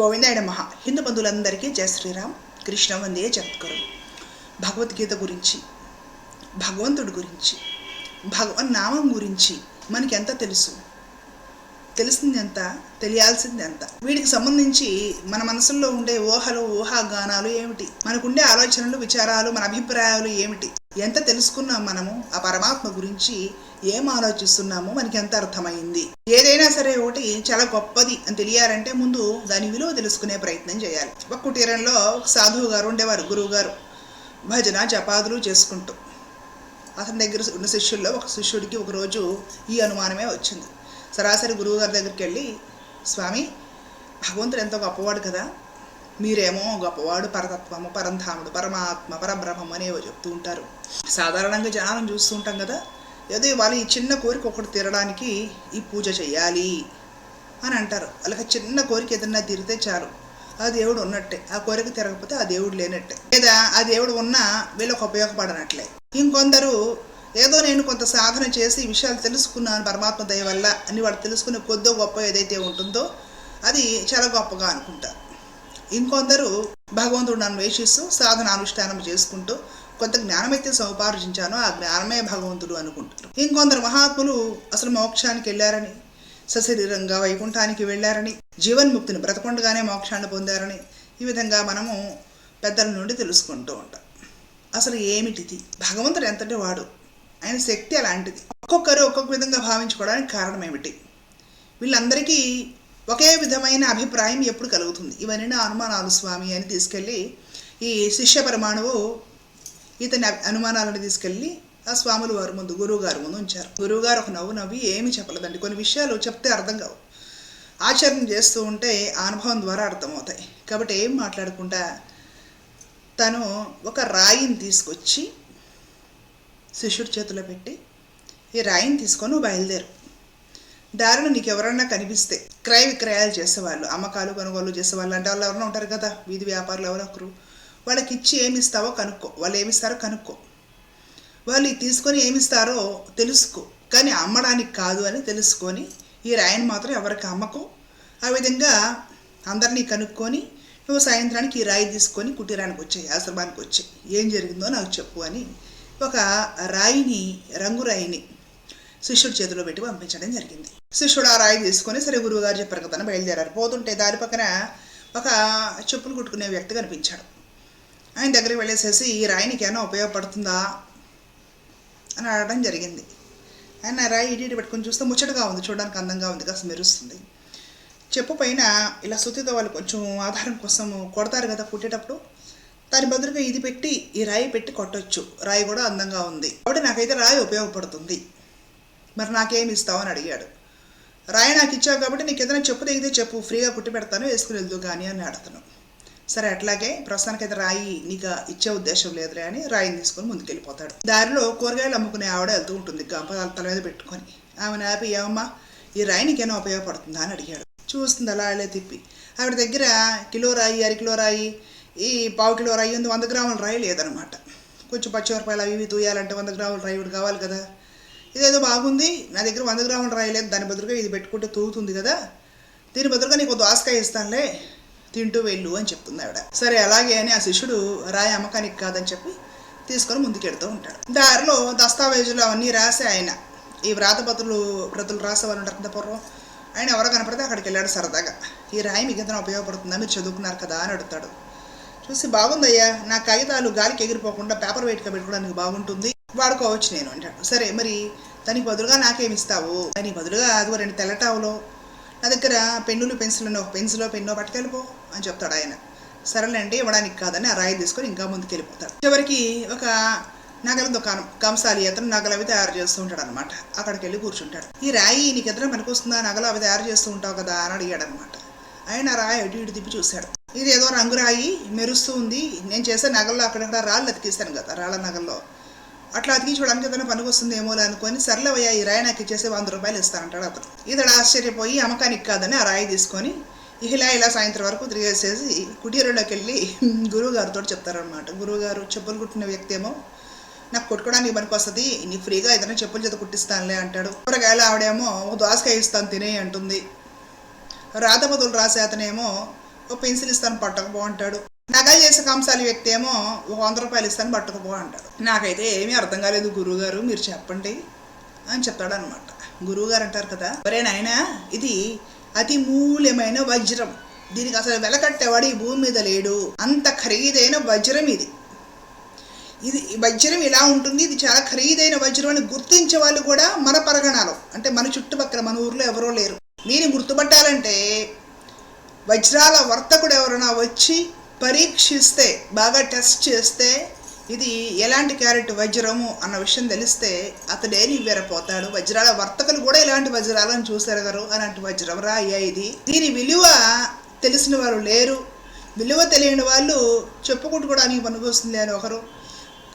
గోవిందాయన మహా హిందూ బంధువులందరికీ జయ శ్రీరామ్. కృష్ణ వందే జగద్గురు. భగవద్గీత గురించి భగవంతుడి గురించి భగవన్ నామం గురించి మనకి ఎంత తెలుసు? తెలిసింది ఎంత తెలియాల్సింది ఎంత వీటికి సంబంధించి మన మనసులో ఉండే ఊహలు ఊహాగానాలు ఏమిటి? మనకుండే ఆలోచనలు విచారాలు మన అభిప్రాయాలు ఏమిటి? ఎంత తెలుసుకున్నాం మనము ఆ పరమాత్మ గురించి ఏం ఆలోచిస్తున్నామో మనకి ఎంత అర్థమైంది. ఏదైనా సరే ఒకటి చాలా గొప్పది అని తెలియాలంటే ముందు దాని విలువ తెలుసుకునే ప్రయత్నం చేయాలి. ఒక కుటీరంలో ఒక సాధువు గారు ఉండేవారు గురువు గారు. భజన జపాదులు చేసుకుంటూ. అతని దగ్గర ఉన్న శిష్యుల్లో ఒక శిష్యుడికి ఒకరోజు ఈ అనుమానమే వచ్చింది. సరాసరి గురువు గారి దగ్గరికి వెళ్ళి స్వామి భగవంతుడు ఎంతో గొప్పవాడు కదా మీరేమో గొప్పవాడు పరతత్వము పరంధాముడు పరమాత్మ పరబ్రహ్మం అనేవో చెప్తూ ఉంటారు. సాధారణంగా జనాలను చూస్తూ ఉంటాం కదా ఏదో వాళ్ళ ఈ చిన్న కోరిక ఒకటి తీరడానికి ఈ పూజ చేయాలి అని అంటారు. అలాగే చిన్న కోరిక ఏదన్నా తీరితే చాలు. ఆ దేవుడు ఉన్నట్టే. ఆ కోరిక తిరగకపోతే ఆ దేవుడు లేనట్టే. లేదా ఆ దేవుడు ఉన్నా వీళ్ళకి ఉపయోగపడనట్లే. ఇంకొందరు ఏదో నేను కొంత సాధన చేసి ఈ విషయాలు తెలుసుకున్నాను పరమాత్మ దయ వల్ల అని వాళ్ళు తెలుసుకునే కొద్దో గొప్ప ఏదైతే ఉంటుందో అది చాలా గొప్పగా అనుకుంటారు. ఇంకొందరు భగవంతుడు అన్వేషిస్తూ సాధన అనుష్ఠానం చేసుకుంటూ కొంత జ్ఞానమైతే అయితే సముపార్జించానో ఆ జ్ఞానమే భగవంతుడు అనుకుంటారు ఇంకొందరు మహాత్ములు అసలు మోక్షానికి వెళ్ళారని సశరీరంగా వైకుంఠానికి వెళ్ళారని జీవన్ముక్తిని బ్రతకుండగానే మోక్షాన్ని పొందారని ఈ విధంగా మనము పెద్దల నుండి తెలుసుకుంటూ ఉంటాం. అసలు ఏమిటిది? భగవంతుడు ఎంతటి వాడు? ఆయన శక్తి అలాంటిది. ఒక్కొక్కరు ఒక్కొక్క విధంగా భావించుకోవడానికి కారణం ఏమిటి? వీళ్ళందరికీ ఒకే విధమైన అభిప్రాయం ఎప్పుడు కలుగుతుంది? ఇవన్నీ నా అనుమానాలు స్వామి అని తీసుకెళ్ళి ఈ శిష్య పరమాణువు ఇతని అనుమానాలను తీసుకెళ్ళి ఆ స్వాములు వారి ముందు గురువుగారు ముందు ఉంచారు. గురువుగారు ఒక నవ్వు నవ్వి ఏమీ చెప్పలేదండి. కొన్ని విషయాలు చెప్తే అర్థం కావు. ఆచరణ చేస్తూ ఉంటే ఆ అనుభవం ద్వారా అర్థమవుతాయి. కాబట్టి ఏం మాట్లాడకుండా తను ఒక రాయిని తీసుకొచ్చి శిష్యుడి చేతిలో పెట్టి ఈ రాయిని తీసుకొని బయలుదేరు దారిలో నీకు ఎవరన్నా కనిపిస్తే క్రయ విక్రయాలు చేసేవాళ్ళు అమ్మకాలు కొనుగోలు చేసేవాళ్ళు అంటే వాళ్ళు ఎవరైనా ఉంటారు కదా? వీధి వ్యాపారులు ఎవరో ఒకరు. వాళ్ళకి ఇచ్చి ఏమి ఇస్తావో కనుక్కో. వాళ్ళు ఏమిస్తారో కనుక్కో వాళ్ళు తీసుకొని ఏమిస్తారో తెలుసుకో. కానీ అమ్మడానికి కాదు అని తెలుసుకొని ఈ రాయిని మాత్రం ఎవరికి అమ్మకు? ఆ విధంగా అందరినీ కనుక్కొని నువ్వు సాయంత్రానికి ఈ రాయి తీసుకొని కుటీరానికి వచ్చాయి ఆశ్రమానికి వచ్చాయి. ఏం జరిగిందో నాకు చెప్పు అని ఒక రాయిని రంగు రాయిని శిష్యుడి చేతిలో పెట్టి పంపించడం జరిగింది. శిష్యుడు ఆ రాయి తీసుకొని సరే గురువు గారు చెప్పారు కదా బయలుదేరారు. పోతుంటే దారి పక్కన ఒక చెప్పులు కుట్టుకునే వ్యక్తి కనిపించాడు. ఆయన దగ్గరికి వెళ్ళేసేసి ఈ రాయి నీకేమైనా ఉపయోగపడుతుందా? అని అడగడం జరిగింది. ఆయన ఆ రాయి ఇటు ఇటు పెట్టుకొని చూస్తే ముచ్చటగా ఉంది. చూడడానికి అందంగా ఉంది కాస్త మెరుస్తుంది. చెప్పు పైన ఇలా సుత్తితో వాళ్ళు కొంచెం ఆధారం కోసం కొడతారు కదా కుట్టేటప్పుడు దాని బదులుగా ఇది పెట్టి ఈ రాయి పెట్టి కొట్టొచ్చు. రాయి కూడా అందంగా ఉంది. కాబట్టి నాకైతే రాయి ఉపయోగపడుతుంది. మరి నాకేమి ఇస్తావు అని అడిగాడు. రాయి నాకు ఇచ్చావు కాబట్టి నీకు ఏదైనా చెప్పు దిగితే చెప్పు. ఫ్రీగా కుట్టి పెడతాను వేసుకుని వెళ్దు కానీ అని అడతాను సరే అట్లాగే ప్రస్తుతానికైతే రాయి నీకు ఇచ్చే ఉద్దేశం లేదులే అని రాయిని తీసుకొని ముందుకెళ్ళిపోతాడు. దారిలో కూరగాయలు అమ్ముకునే ఆవిడ వెళ్తూ ఉంటుంది గంప తల మీద పెట్టుకొని. ఆమె ఆపి ఏమమ్మా ఈ రాయి నీకేమో ఉపయోగపడుతుందా? అని అడిగాడు. చూస్తుంది అలా అలా తిప్పి. ఆవిడ దగ్గర కిలో రాయి అరకిలో రాయి ఈ పావు కిలో రాయి ఉంది వంద గ్రాముల రాయి లేదనమాట. కొంచెం పచ్చిమిరపాయలు అవి ఇవి తూయాలంటే వంద గ్రాముల రాయి కూడా కావాలి కదా. ఇదేదో బాగుంది నా దగ్గర వంద గ్రాములు రాయలేదు దాని బదులుగా ఇది పెట్టుకుంటే తూగుతుంది కదా దీని బదులుగా నీకు దోసకాయ ఇస్తానులే తింటూ వెళ్ళు అని చెప్తుంది ఆవిడ. సరే అలాగే అని ఆ శిష్యుడు రాయి అమ్మకానికి కాదని చెప్పి తీసుకొని ముందుకెడుతూ ఉంటాడు. దారిలో దస్తావేజులు అవన్నీ రాసి ఆయన. ఈ వ్రాతపత్రులు ప్రతులు రాసేవాళ్ళు ఉంటారు కదా పూర్వం ఆయన ఎవరో కనపడితే అక్కడికి వెళ్ళాడు సరదాగా. ఈ రాయి మీకు ఏదైనా ఉపయోగపడుతుందా? మీరు చదువుకున్నారు కదా అని అడుగుతాడు. చూసి బాగుందయ్యా నా కాగితాలు గాలికి ఎగిరిపోకుండా పేపర్ వెయిట్గా పెట్టుకోవడానికి బాగుంటుంది. వాడుకోవచ్చు నేను అంటాడు సరే మరి దానికి బదులుగా నాకేమిస్తావు దానికి బదులుగా అదిగో రెండు తెల్లటావులో నా దగ్గర పెన్నులు పెన్సిల్ ఒక పెన్సిలో పెన్నో పట్టుకెళ్ళిపో అని చెప్తాడు ఆయన. సరేలేండి ఇవ్వడానికి కాదని ఆ రాయి తీసుకొని ఇంకా ముందుకు వెళ్ళిపోతాడు చివరికి ఒక నగల దుకాణం కంసాలి అతను నగలు అవి తయారు చేస్తూ ఉంటాడు అనమాట అక్కడికి వెళ్ళి కూర్చుంటాడు. ఈ రాయి నీకు ఎదురు పనికొస్తుందా? నగలు అవి తయారు చేస్తూ ఉంటావు కదా అని అడిగాడు అనమాట ఆయన రాయి ఇటు ఇటు తిప్పి చూశాడు. ఇది ఏదో రంగు రాయి మెరుస్తూ ఉంది. నేను చేసే నగల్లో అక్కడక్కడ రాళ్ళు అతికిస్తాను కదా రాళ్ళ నగల్లో. అట్లా అతికించుకోవడానికి ఏదైనా పనికి వస్తుందేమో అనుకొని సర్లేవయ్యా ఈ రాయి నాకు ఇచ్చేసి వంద రూపాయలు ఇస్తానంటాడు అతను ఇతడు ఆశ్చర్యపోయి అమ్మకానికి కాదని ఆ రాయి తీసుకొని ఇలా ఇలా సాయంత్రం వరకు తిరిగేసేసి కుటీరంలోకి వెళ్ళి గురువు గారితో చెప్తారనమాట గురువుగారు చెప్పులు కుట్టిన వ్యక్తి ఏమో నాకు కొట్టుకోవడానికి పనికి వస్తుంది? నీ ఫ్రీగా ఏదైనా చెప్పుల చేత కుట్టిస్తానులే అంటాడు. కూరగాయలు ఆవిడేమో ఒక దోసకాయ ఇస్తాను తినే అంటుంది. రాతపదులు రాసే అతనేమో ఒక పెన్సిల్ ఇస్తాను పట్టకపో అంటాడు. నగలు చేసే కంసాలి వ్యక్తి ఏమో ఒక వంద రూపాయలు ఇస్తాను పట్టుకుపో అంటాడు. నాకైతే ఏమీ అర్థం కాలేదు గురువుగారు మీరు చెప్పండి అని చెప్తాడు అనమాట గురువుగారు అంటారు కదా ఒరే నాయనా ఇది అతి మూల్యమైన వజ్రం. దీనికి అసలు వెలకట్టేవాడు ఈ భూమి మీద లేడు. అంత ఖరీదైన వజ్రం ఇది. ఇది ఈ వజ్రం ఇలా ఉంటుంది ఇది చాలా ఖరీదైన వజ్రం అని గుర్తించే వాళ్ళు కూడా మన పరగణాలు. అంటే మన చుట్టుపక్కల మన ఊర్లో ఎవరో లేరు. దీన్ని గుర్తుపట్టాలంటే వజ్రాల వర్తకుడు ఎవరైనా వచ్చి పరీక్షిస్తే బాగా టెస్ట్ చేస్తే ఇది ఎలాంటి క్యారెట్ వజ్రము అన్న విషయం తెలిస్తే అతడే వేరపోతాడు వజ్రాల వర్తకులు కూడా ఇలాంటి వజ్రాలను చూసారు అలాంటి వజ్రం రా అయ్యా ఇది. దీని విలువ తెలిసిన వారు లేరు. విలువ తెలియని వాళ్ళు చెప్పుకుంటుకోవడానికి పనికొస్తుంది అని ఒకరు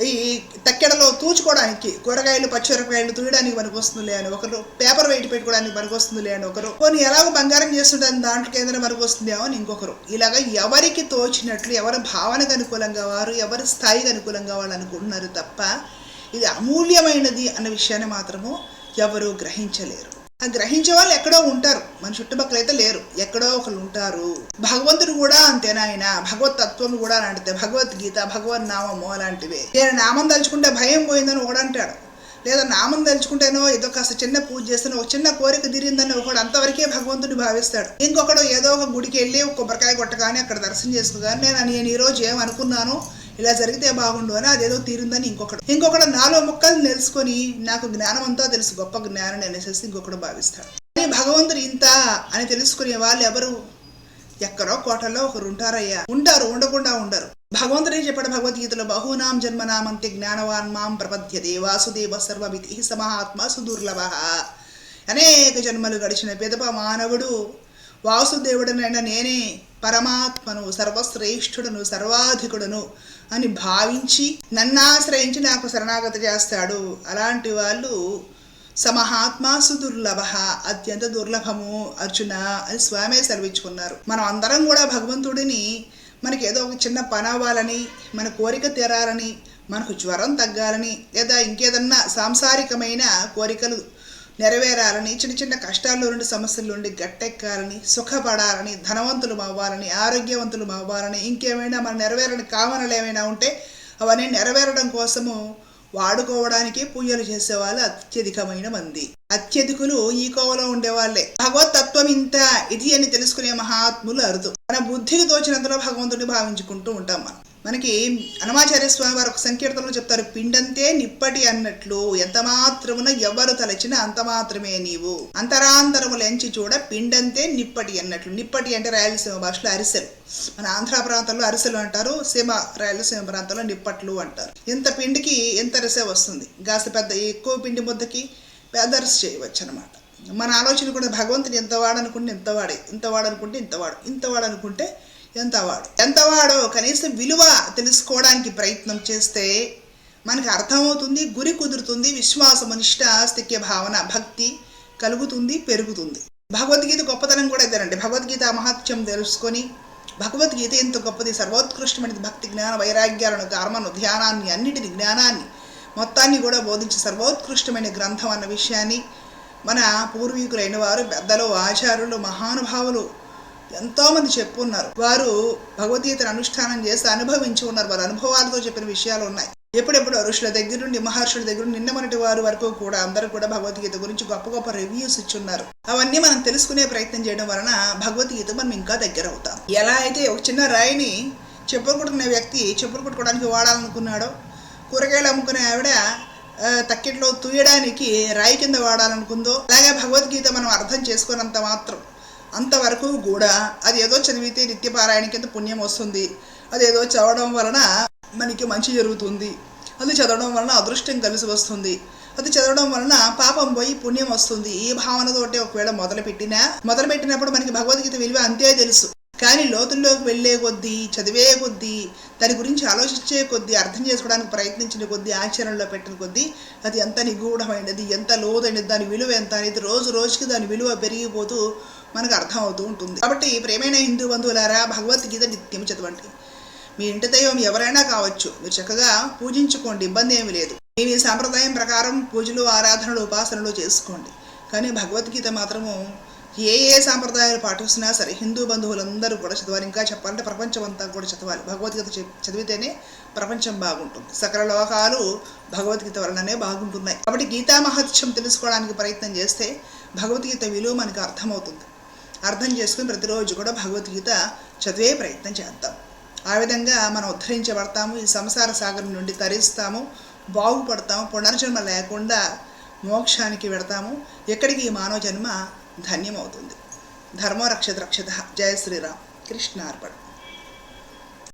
ఈ తక్కెడలో తూచుకోవడానికి కూరగాయలు పచ్చిమిరపకాయలు తూయడానికి పనికొస్తుందిలే అని ఒకరు పేపర్ వెయిట్ పెట్టుకోవడానికి పనికొస్తుందిలే అని ఒకరు. కొన్ని ఎలాగో బంగారం చేస్తుండని దాంట్లో ఏదైనా పనికొస్తుందేమో అని ఇంకొకరు. ఇలాగ ఎవరికి తోచినట్లు ఎవరి భావనకు అనుకూలంగా వారు ఎవరి స్థాయికి అనుకూలంగా వాళ్ళు అనుకుంటున్నారు తప్ప ఇది అమూల్యమైనది అన్న విషయాన్ని మాత్రము ఎవరు గ్రహించలేరు. గ్రహించే వాళ్ళు ఎక్కడో ఉంటారు. మన చుట్టుపక్కల అయితే లేరు. ఎక్కడో ఒకరు ఉంటారు. భగవంతుడు కూడా అంతేనాయన భగవత్ తత్వం కూడా అలాంటిదే. భగవద్గీత భగవద్ నామము అలాంటివే. నేను నామం తలుచుకుంటే భయం పోయిందని కూడా అంటాడు. లేదా నామం తలుచుకుంటేనో ఏదో కాస్త చిన్న పూజ చేస్తానో ఒక చిన్న కోరిక తీరిందని ఒకడు అంతవరకే భగవంతుడు భావిస్తాడు. ఇంకొకడు ఏదో ఒక గుడికి వెళ్ళి ఒక కొబ్బరికాయ కొట్టగానే అక్కడ దర్శనం చేసుకోగానే నేను నేను ఈరోజు ఏమనుకున్నాను? ఇలా జరిగితే బాగుండు అని అదేదో తీరుందని ఇంకొకడు. ఇంకొకడు నాలో మొక్కలు తెలుసుకొని నాకు జ్ఞానం అంతా తెలుసు గొప్ప జ్ఞానం అనేసి ఇంకొకడు భావిస్తాడు. కానీ భగవంతుడు ఇంత అని తెలుసుకునే వాళ్ళు ఎవరు? ఎక్కడో కోటల్లో ఒకరు ఉంటారయ్యా. ఉంటారు ఉండకుండా ఉండరు. భగవంతుడే చెప్పాడు భగవద్గీతలో? బహునాం జన్మనామంతే జ్ఞానవాన్ మాం ప్రపద్యతే వాసుదేవ సర్వమితి సమహాత్మ సుదుర్లభ. అనేక జన్మలు గడిచిన పెదప మానవుడు వాసుదేవుడనైనా నేనే పరమాత్మను సర్వశ్రేష్ఠుడను సర్వాధికుడను అని భావించి నన్నాశ్రయించి నాకు శరణాగతి చేస్తాడు. అలాంటి వాళ్ళు సమహాత్మా సుదుర్లభ అత్యంత దుర్లభము అర్జున అని స్వామే సెలవిచ్చుకున్నారు. మనం అందరం కూడా భగవంతుడిని మనకి ఏదో ఒక చిన్న పని అవ్వాలని మన కోరిక తీరాలని మనకు జ్వరం తగ్గాలని లేదా ఇంకేదన్నా సాంసారికమైన కోరికలు నెరవేరాలని చిన్న చిన్న కష్టాల్లో నుండి సమస్యల నుండి గట్టెక్కాలని సుఖపడాలని ధనవంతులు అవ్వాలని ఆరోగ్యవంతులు అవ్వాలని ఇంకేమైనా మన నెరవేరని కామనలు ఏమైనా ఉంటే అవన్నీ నెరవేరడం కోసము వాడుకోవడానికి పూజలు చేసేవాళ్ళు అత్యధికమైన మంది. అత్యధికులు ఈ కోవలో ఉండేవాళ్ళే భగవతత్వం ఇంత ఇది అని తెలుసుకునే మహాత్ములు అరుదు. మన బుద్ధికి తోచినంతలో భగవంతుడిని భావించుకుంటూ ఉంటాం మనం. మనకి అనమాచార్య స్వామి వారు ఒక సంకీర్తనలో చెప్తారు పిండంతే నిప్పటి అన్నట్లు ఎంత మాత్రమున ఎవరు తలచిన అంత మాత్రమే నీవు. అంతరాంతరము లెంచి చూడ పిండంతే నిప్పటి అన్నట్లు. నిప్పటి అంటే రాయలసీమ భాషలో అరిసెలు. మన ఆంధ్ర ప్రాంతంలో అరిసెలు అంటారు సీమ రాయలసీమ ప్రాంతంలో నిప్పట్లు అంటారు. ఇంత పిండికి ఎంత అరిసె వస్తుంది. కాస్త పెద్ద ఎక్కువ పిండి ముద్దకి పెద్ద అరిసి చేయవచ్చు అనమాట మన ఆలోచన కూడా భగవంతుని ఎంత వాడనుకుంటే ఎంత వాడే ఇంత వాడనుకుంటే ఇంత వాడు ఇంత వాడనుకుంటే ఎంతవాడు? ఎంతవాడో? కనీసం విలువ తెలుసుకోవడానికి ప్రయత్నం చేస్తే మనకి అర్థమవుతుంది గురి కుదురుతుంది విశ్వాసము నిష్ట స్థిక్య భావన భక్తి కలుగుతుంది పెరుగుతుంది. భగవద్గీత గొప్పతనం కూడా ఇదేనండి. భగవద్గీత మహత్యం తెలుసుకొని భగవద్గీత ఎంత గొప్పది సర్వోత్కృష్టమైనది భక్తి జ్ఞాన వైరాగ్యాలను కర్మను ధ్యానాన్ని అన్నిటిని జ్ఞానాన్ని మొత్తాన్ని కూడా బోధించే సర్వోత్కృష్టమైన గ్రంథం అన్న విషయాన్ని మన పూర్వీకులైన వారు పెద్దలు ఆచార్యులు మహానుభావులు ఎంతోమంది చెప్పున్నారు. వారు భగవద్గీతను అనుష్ఠానం చేసి అనుభవించి ఉన్నారు. వారి అనుభవాలతో చెప్పిన విషయాలు ఉన్నాయి. ఎప్పుడెప్పుడు ఋషుల దగ్గర నుండి మహర్షుల దగ్గర నుండి నిన్న మొన్నటి వారి వరకు కూడా అందరూ కూడా భగవద్గీత గురించి గొప్ప గొప్ప రివ్యూస్ ఇచ్చున్నారు. అవన్నీ మనం తెలుసుకునే ప్రయత్నం చేయడం వలన భగవద్గీత మనం ఇంకా దగ్గర అవుతాం. ఎలా అయితే ఒక చిన్న రాయిని చెప్పులు కుట్టుకునే వ్యక్తి చెప్పులు కుట్టుకోవడానికి వాడాలనుకున్నాడో కూరగాయలు అమ్ముకునే ఆవిడ తక్కిట్లో తూయడానికి రాయి కింద వాడాలనుకుందో అలాగే భగవద్గీత మనం అర్థం చేసుకున్నంత మాత్రం అంతవరకు కూడా అది ఏదో చదివితే నిత్యపారాయణ కింద పుణ్యం వస్తుంది. అదేదో చదవడం వలన మనకి మంచి జరుగుతుంది. అది చదవడం వలన అదృష్టం కలిసి వస్తుంది. అది చదవడం వలన పాపం పోయి పుణ్యం వస్తుంది. ఈ భావనతోటి ఒకవేళ మొదలు పెట్టినా మొదలు పెట్టినప్పుడు మనకి భగవద్గీత విలువ అంతే తెలుసు. కానీ లోతుల్లోకి వెళ్ళే కొద్దీ చదివే కొద్దీ దాని గురించి ఆలోచించే కొద్దీ అర్థం చేసుకోవడానికి ప్రయత్నించిన కొద్దీ ఆచరణలో పెట్టిన కొద్దీ అది ఎంత నిగూఢమైనది ఎంత లోతైనది దాని విలువ ఎంత అనేది రోజు రోజుకి దాని విలువ పెరిగిపోతూ మనకు అర్థం అవుతూ ఉంటుంది. కాబట్టి ప్రేమైన హిందూ బంధువులారా భగవద్గీత నిత్యం చదవండి. మీ ఇంటి దైవం ఎవరైనా కావచ్చు మీరు చక్కగా పూజించుకోండి ఇబ్బంది ఏమీ లేదు. మీ మీ సాంప్రదాయం ప్రకారం పూజలు ఆరాధనలు ఉపాసనలు చేసుకోండి. కానీ భగవద్గీత మాత్రము ఏ ఏ సాంప్రదాయాలు పాటిస్తున్నా సరే హిందూ బంధువులందరూ కూడా చదవాలి. ఇంకా చెప్పాలంటే ప్రపంచం అంతా కూడా చదవాలి. భగవద్గీత చదివితేనే ప్రపంచం బాగుంటుంది. సకల లోకాలు భగవద్గీత వలననే బాగుంటున్నాయి. కాబట్టి గీతా మహత్యం తెలుసుకోవడానికి ప్రయత్నం చేస్తే భగవద్గీత విలువ మనకు అర్థమవుతుంది. అర్థం చేసుకుని ప్రతిరోజు కూడా భగవద్గీత చదివే ప్రయత్నం చేద్దాం. ఆ విధంగా మనం ఉద్ధరించబడతాము ఈ సంసార సాగరం నుండి తరిస్తాము బాగుపడతాము పునర్జన్మ లేకుండా మోక్షానికి వెడతాము. ఎక్కడికి ఈ మానవ జన్మ ధన్యమవుతుంది. ధర్మో రక్షత రక్షత జయ శ్రీరామ్. కృష్ణార్పణ.